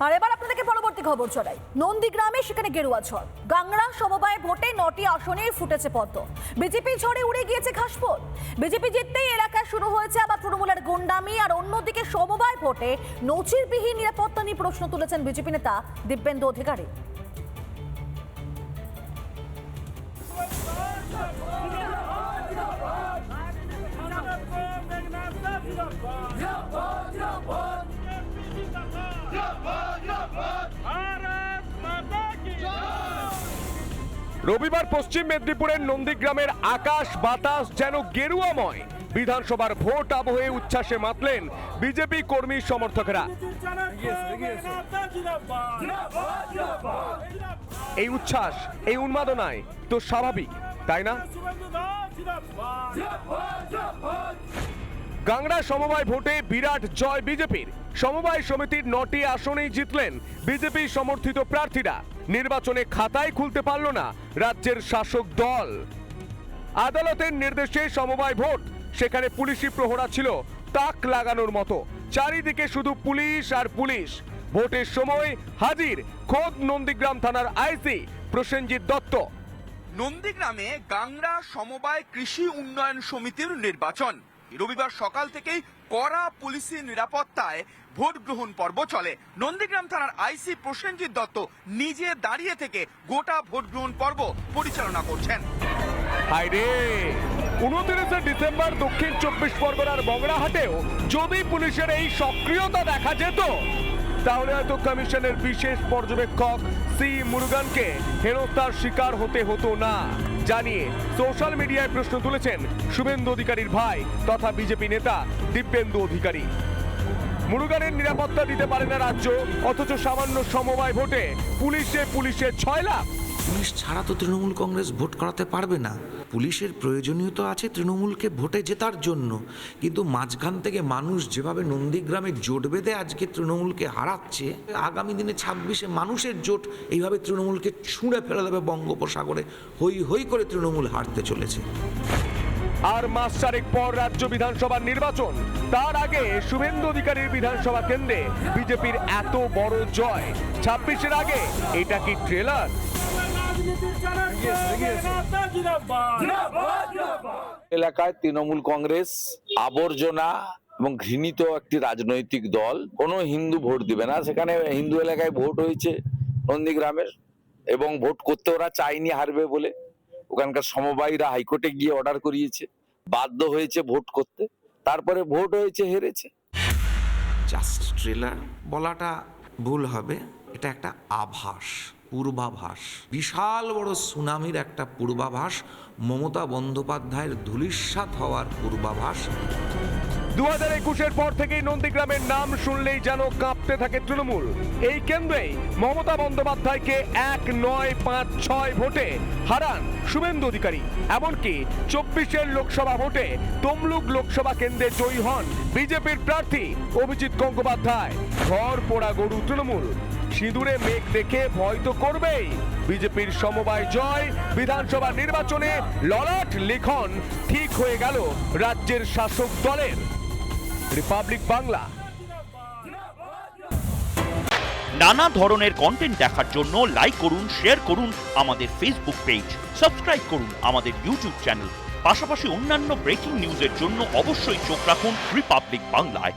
আর এবার আপনাদেরকে পরবর্তী খবর ছড়াই নন্দীগ্রামে সেখানে গেরুয়া ঝড় গাংড়া সমবায় ভোটে নটি আসনে ফুটেছে পদ্ম বিজেপি ঝড়ে উড়ে গিয়েছে ঘাসফুল বিজেপি জিততেই এলাকায় শুরু হয়েছে আবার তৃণমূলের গুন্ডামি আর অন্যদিকে সমবায় ভোটে নচিরবিহীন নিরাপত্তা নিয়ে প্রশ্ন তুলেছেন বিজেপি নেতা দিব্যেন্দু অধিকারী রবিবার পশ্চিম মেদিনীপুরের নন্দীগ্রামের আকাশ বাতাস যেন গেরুয়াময়। বিধানসভার ভোট আবহে উচ্ছ্বাসে মাতলেন বিজেপি কর্মী সমর্থকেরা। এই উচ্ছ্বাস, এই উন্মাদনায় তো স্বাভাবিক, তাই না? গাংড়া সমবায় ভোটে বিরাট জয় বিজেপির। সমবায় সমিতির নটি আসনেই জিতলেন বিজেপি সমর্থিত প্রার্থীরা। নির্বাচনে খাতায় খুলতে পারল না রাজ্যের শাসক দল। আদালতের নির্দেশে সমবায় ভোট, সেখানে পুলিশি প্রহরা ছিল তাক লাগানোর মতো। চারিদিকে শুধু পুলিশ আর পুলিশ। ভোটের সময় হাজির খোদ নন্দীগ্রাম থানার আইসি প্রসেনজিৎ দত্ত। নন্দীগ্রামে গাংড়া সমবায় কৃষি উন্নয়ন সমিতির নির্বাচন। রবিবার সকাল থেকেই কড়া পুলিশি নিরাপত্তায় ভোট গ্রহণ পর্ব চলে। নন্দীগ্রাম থানার আইসি প্রসেনজিৎ দত্ত নিজে দাঁড়িয়ে থেকে গোটা ভোট গ্রহণ পর্ব পরিচালনা করছেন। উনত্রিশে ডিসেম্বর দক্ষিণ চব্বিশ পরগনার বগড়াহাটেও যদি পুলিশের এই সক্রিয়তা দেখা যেত তাহলে হয়তো কমিশনের বিশেষ পর্যবেক্ষক সি মুরুগানকে হেনস্থার শিকার হতে হতো না। জানিয়ে সোশ্যাল মিডিয়ায় প্রশ্ন তুলেছেন শুভেন্দু অধিকারীর ভাই তথা বিজেপি নেতা দিব্যেন্দু অধিকারী। মুরুগানের নিরাপত্তা দিতে পারে না রাজ্য, অথচ সামান্য সমবায় ভোটে পুলিশে পুলিশে ছয় লাখ। পুলিশ ছাড়া তো তৃণমূল কংগ্রেস ভোট করাতে পারবে না। পুলিশের প্রয়োজনীয়তা আছে তৃণমূলকে ভোটে জেতার জন্য। কিন্তু মাঝখান থেকে মানুষ যেভাবে নন্দীগ্রামে জোট বেঁধে আজকে তৃণমূলকে হারাচ্ছে, আগামী দিনে ছাব্বিশে মানুষের জোট এইভাবে তৃণমূলকে ছুঁড়ে ফেলে দেবে বঙ্গোপসাগরে। হই হই করে তৃণমূল হারতে চলেছে। আর মাস চারেক পর রাজ্য বিধানসভার নির্বাচন। তার আগে শুভেন্দু অধিকারীর বিধানসভা কেন্দ্রে বিজেপির এত বড় জয়। ছাব্বিশের আগে এটা কি ট্রেলার এলাকায় তৃণমূল কংগ্রেস, আবর্জনা এবং ঘৃণিত একটি রাজনৈতিক দল, কোনো হিন্দু ভোট দিবে না। সেখানে হিন্দু এলাকায় ভোট হয়েছে নন্দীগ্রামের এবং ভোট করতে ওরা চায়নি হারবে বলে। ওখানকার সমবায়ীরা হাইকোর্টে গিয়ে অর্ডার করিয়েছে, বাধ্য হয়েছে ভোট করতে। তারপরে ভোট হয়েছে, হেরেছে। জাস্ট ট্রেলার বলাটা ভুল হবে, এটা একটা আভাস। পূর্বাভাস। বিশাল বড় সুনামির একটা পূর্বাভাস মমতা বন্দ্যোপাধ্যায়ের ধূলিসাৎ হওয়ার পূর্বাভাস। দু হাজার একুশের পর থেকেই নন্দীগ্রামের নাম শুনলেই যেন কাঁপতে থাকে তৃণমূল। এই কেন্দ্রেই মমতা বন্দ্যোপাধ্যায়কে এক নয় পাঁচ ছয় ভোটে হারান শুভেন্দু অধিকারী। এমনকি চব্বিশের লোকসভা ভোটে তমলুক লোকসভা কেন্দ্রে জয়ী হন বিজেপির প্রার্থী অভিজিৎ গঙ্গোপাধ্যায়। ঘর পোড়া গরু তৃণমূল। সিঁদুরে মেঘ দেখে ভয় তো করবেই। বিজেপির সমবায় জয়, বিধানসভা নির্বাচনে ললাট লিখন ঠিক হয়ে গেল রাজ্যের শাসক দলের। রিপাবলিক বাংলা। নানা ধরনের কন্টেন্ট দেখার জন্য লাইক করুন শেয়ার করুন আমাদের ফেসবুক পেজ সাবস্ক্রাইব করুন আমাদের ইউটিউব চ্যানেল পাশাপাশি অন্যান্য ব্রেকিং নিউজের জন্য অবশ্যই চোখ রাখুন রিপাবলিক বাংলায়